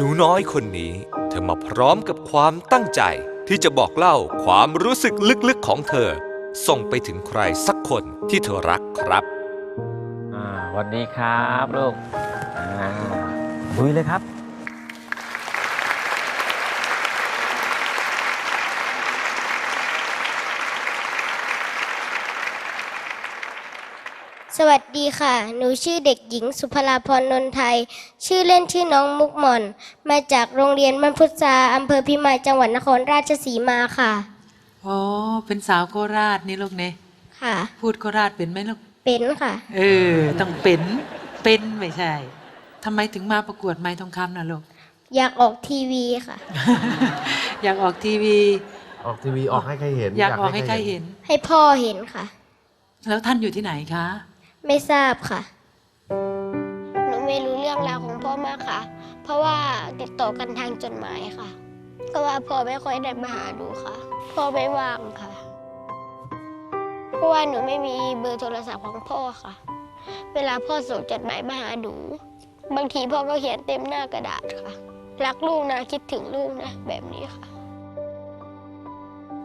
หนูน้อยคนนี้ เธอมาพร้อมกับความตั้งใจที่จะบอกเล่าความรู้สึกลึกๆของเธอ ส่งไปถึงใครสักคนที่เธอรักครับอ่าสวัสดีครับลูกอ่าลุยเลยครับ สวัสดีค่ะ หนูชื่อเด็กหญิงสุภราพรนนทไทย ชื่อเล่นชื่อน้องมุกหม่อน มาจากโรงเรียนบ้านพุทราอำเภอพิมายจังหวัดนครราชสีมาค่ะ อ๋อ เป็นสาวโคราชนี่ลูกเนี่ยค่ะ พูดโคราชเป็นไหมลูก เป็นค่ะ เออ ต้องเป็น เป็นไม่ใช่ ทำไมถึงมาประกวดไม้ทองคำนะลูก อยากออกทีวีค่ะ อยากออกทีวี ออกทีวีออกให้ใครเห็นอยากออกให้ใครเห็น ให้พ่อเห็นค่ะ แล้วท่านอยู่ที่ไหนคะ ไม่ทราบค่ะ หนูไม่รู้เรื่องราวของพ่อมากค่ะ เพราะว่าติดต่อกันทางจดหมายค่ะ ก็ว่าพ่อไม่ค่อยได้มาหาดูค่ะ พ่อไม่ว่างค่ะ เพราะว่าหนูไม่มีเบอร์โทรศัพท์ของพ่อค่ะ เวลาพ่อส่งจดหมายมาหาหนู บางทีพ่อก็เขียนเต็มหน้ากระดาษค่ะ รักลูกนะคิดถึงลูกนะ แบบนี้ค่ะ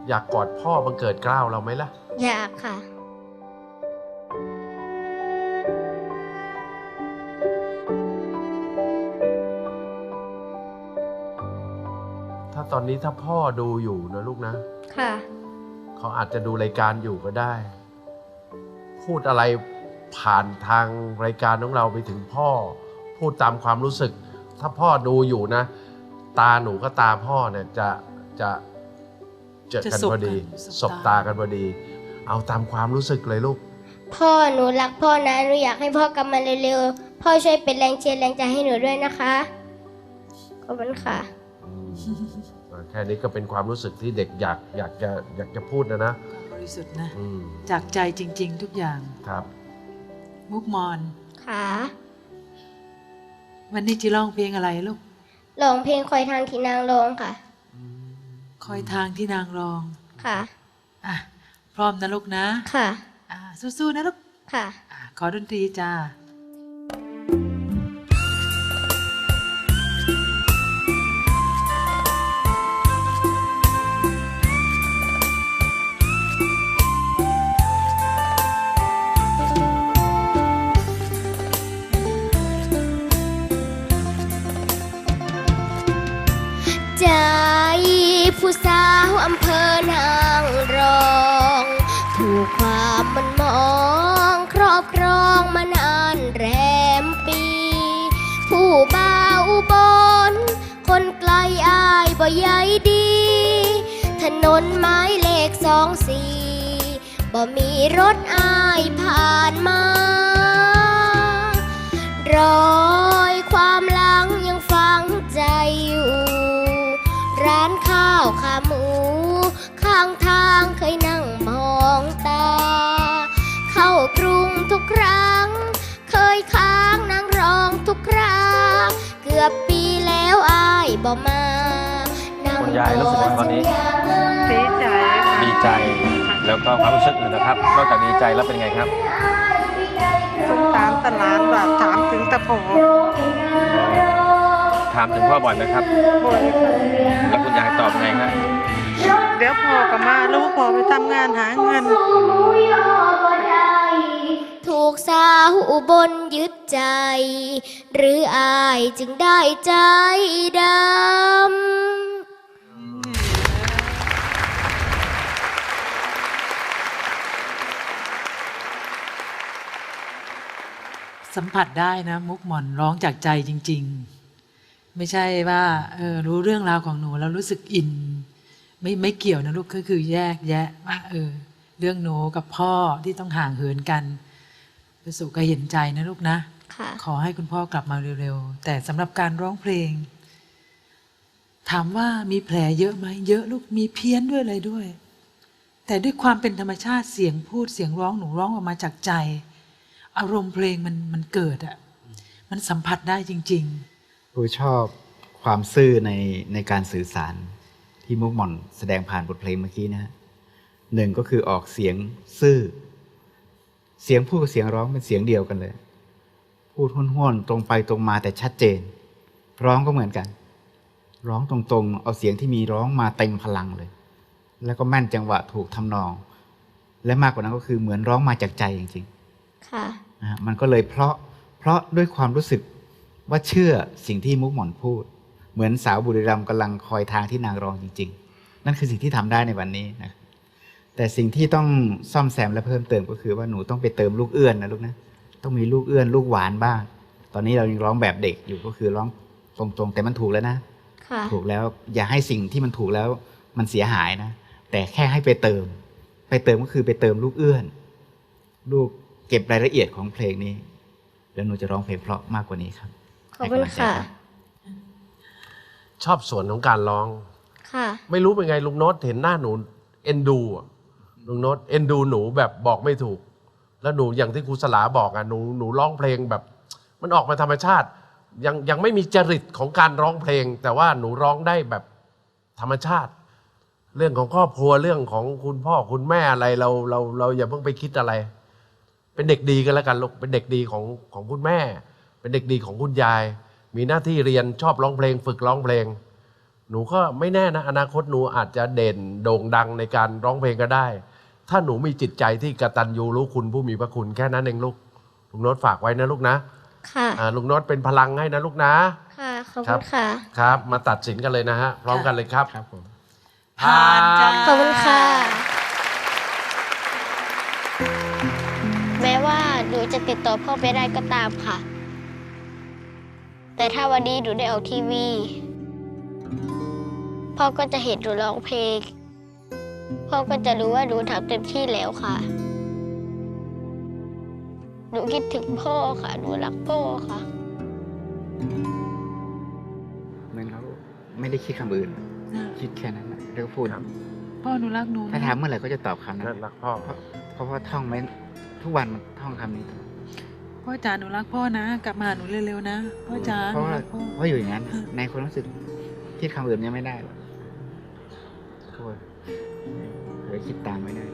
อยากกอดพ่อบังเกิดเกล้าวเราไหมล่ะ อยากค่ะ ตอนนี้ถ้าพ่อดูอยู่นะลูกนะ ค่ะ เขาอาจจะดูรายการอยู่ก็ได้ พูดอะไรผ่านทางรายการของเราไปถึงพ่อ พูดตามความรู้สึก ถ้าพ่อดูอยู่นะ ตาหนูก็ตาพ่อเนี่ยจะจะเจอกันจะสบพอดีกันสบสบตาตากันพอดี เอาตามความรู้สึกเลยลูก พ่อหนูรักพ่อนะหนูอยากให้พ่อกลับมาเร็วๆพ่อช่วยเป็นแรงเชียร์แรงใจให้หนูด้วยนะคะขอบคุณค่ะอืมอ่า แค่นี้ก็เป็นความรู้สึกที่เด็กอยากอยากจะอยากจะพูดนะนะบริสุทธิ์นะ อืมจากใจจริง ๆ ทุกอย่าง ครับ มุกมอน ค่ะวันนี้จะร้องเพลงอะไรลูก ร้องเพลงคอยทางที่นางร้องค่ะ คอยทางที่นางรอง ค่ะ อะ พร้อมนะลูกนะ ค่ะ อ่าสู้ๆนะลูก ค่ะ อะขอดนตรีจ้า สาวอำเภอนางรอง ถูกความมันมอง ครอบครองมานานแรมปี ผู้บ่าวอุบลคนไกลอายบ่ใยดี ถนนไม้เลขสองสี่บ่มีรถอายผ่านมารอานข้าวขาหมู ข้างทางเคยนั่งมองตา เข้ากรุงทุกครั้ง เคยค้างนั่งร้องทุกคราเกือบปีแล้วอายบ่มานั่งคุณยายรู้สึกยังไงตอนนี้ ดีใจค่ะดีใจแล้วก็ความรู้สึกอื่นนะครับ นอกจากดีใจแล้วเป็นไงครับ สงสารตลาดว่าถามถึงตะโพถามถึงพ่อบ่อยไหมครับบ่อยค่ะแล้วคุณยายตอบไงฮะเดี๋ยวพอก็มาลูกพอไปทำงานหาเงิน ถูกสาวอุบลยึดใจ หรืออายจึงได้ใจดำสัมผัสได้นะ มุกหมอนร้องจากใจจริง ๆ ไม่ใช่ว่าเออรู้เรื่องราวของหนูแล้วรู้สึกอิน ไม่ไม่เกี่ยวนะลูกก็คือแยกแยะว่าเออ เรื่องหนูกับพ่อที่ต้องห่างเหินกันประสุก็เห็นใจนะลูกนะค่ะขอให้คุณพ่อกลับมาเร็วๆ แต่สำหรับการร้องเพลง ถามว่ามีแผลเยอะไหมเยอะลูกมีเพี้ยนด้วยอะไรด้วย แต่ด้วยความเป็นธรรมชาติเสียงพูดเสียงร้องหนูร้องออกมาจากใจ อารมณ์เพลงมันมันเกิดอะมันสัมผัสได้จริง ครูชอบความซื่อในในการสื่อสารที่มุกหม่อนแสดงผ่านบทเพลงเมื่อกี้นะฮะหนึ่งก็คือออกเสียงซื่อ เสียงพูดกับเสียงร้องเป็นเสียงเดียวกันเลย พูดห้วนๆตรงไปตรงมาแต่ชัดเจน ร้องก็เหมือนกันๆร้องตรงๆ เอาเสียงที่มีร้องมาเต็มพลังเลย แล้วก็แม่นจังหวะถูกทำนอง และมากกว่านั้นก็คือเหมือนร้องมาจากใจจริงค่ะๆนะฮะมันก็เลยเพราะเพราะด้วยความรู้สึก ว่าเชื่อสิ่งที่มุกหมอนพูด เหมือนสาวบุรีรัมย์กำลังคอยทางที่นางรองจริง ๆ นั่นคือสิ่งที่ทำได้ในวันนี้นะแต่สิ่งที่ต้องซ่อมแซมและเพิ่มเติมก็คือว่าหนูต้องไปเติมลูกเอื้อนนะลูกนะต้องมีลูกเอื้อนลูกหวานบ้าง ตอนนี้เรายังร้องแบบเด็กอยู่ก็คือร้องตรงๆ แต่มันถูกแล้วนะค่ะถูกแล้วอย่าให้สิ่งที่มันถูกแล้วมันเสียหายนะ แต่แค่ให้ไปเติม ไปเติมก็คือไปเติมลูกเอื้อน ลูกเก็บรายละเอียดของเพลงนี้ แล้วหนูจะร้องเพลงเพราะมากกว่านี้ครับ ขอบคุณให้กำลังใจค่ะรับชอบส่วนของการร้อง ค่ะ ไม่รู้เป็นไงลุงโน้ตเห็นหน้าหนูเอ็นดูอะลุงโน้ตเอ็นดูหนูแบบบอกไม่ถูก แล้วหนูอย่างที่ครูสลาบอกอะหนูหนูร้องเพลงแบบ มันออกมาธรรมชาติ ยังยังไม่มีจริตของการร้องเพลง แต่ว่าหนูร้องได้แบบธรรมชาติ เรื่องของครอบครัวเรื่องของคุณพ่อคุณแม่อะไรเราเราเราอย่าเพิ่งไปคิดอะไร เป็นเด็กดีกันแล้วกันลูกเป็นเด็กดีของของคุณแม่ เป็นเด็กดีของคุณยาย มีหน้าที่เรียนชอบร้องเพลง ฝึกร้องเพลง หนูก็ไม่แน่นะ อนาคตหนูอาจจะเด่นโด่งดังในการร้องเพลงก็ได้ ถ้าหนูมีจิตใจที่กตัญญูรู้คุณผู้มีพระคุณแค่นั้นเองลูกลุงโน้ตฝากไว้นะลูกนะค่ะอ่าลุงโน้ตเป็นพลังให้นะลูกนะ ค่ะขอบครัคุบณค่ะครับ มาตัดสินกันเลยนะฮะพร้อมกันเลยครับครับผมผ่านจ้าขอบคุณค่ะ แม้ว่าหนูจะติดต่อพ่อไม่ได้ก็ตามค่ะ แต่ถ้าวันนี้หนูได้ออกทีวี พ่อก็จะเห็นหนูร้องเพลง พ่อก็จะรู้ว่าหนูทำเต็มที่แล้วค่ะ หนูคิดถึงพ่อค่ะ หนูรักพ่อค่ะ เหมือนเขาไม่ได้คิดคำอื่น คิดแค่นั้นนะแล้วก็พูด ครับ พ่อหนูรักหนูถ้านะถามเมื่อไหร่ก็จะตอบคำนั้น รักพ่อ เพราะเพราะว่าท่องไม่ทุกวันมันท่องคำนี้ พ่อจ๋าหนูรักพ่อนะ กลับมาหาหนูเร็วๆนะพ่อจ๋าหเพนูราะว่ารักพ่อ เพราะอยู่อย่างนั้น ในความรู้สึกคิดคำอื่นยังไม่ได้หรอกโทษเคยคิดตามไม่ได้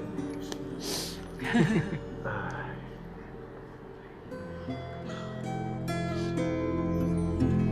อ่า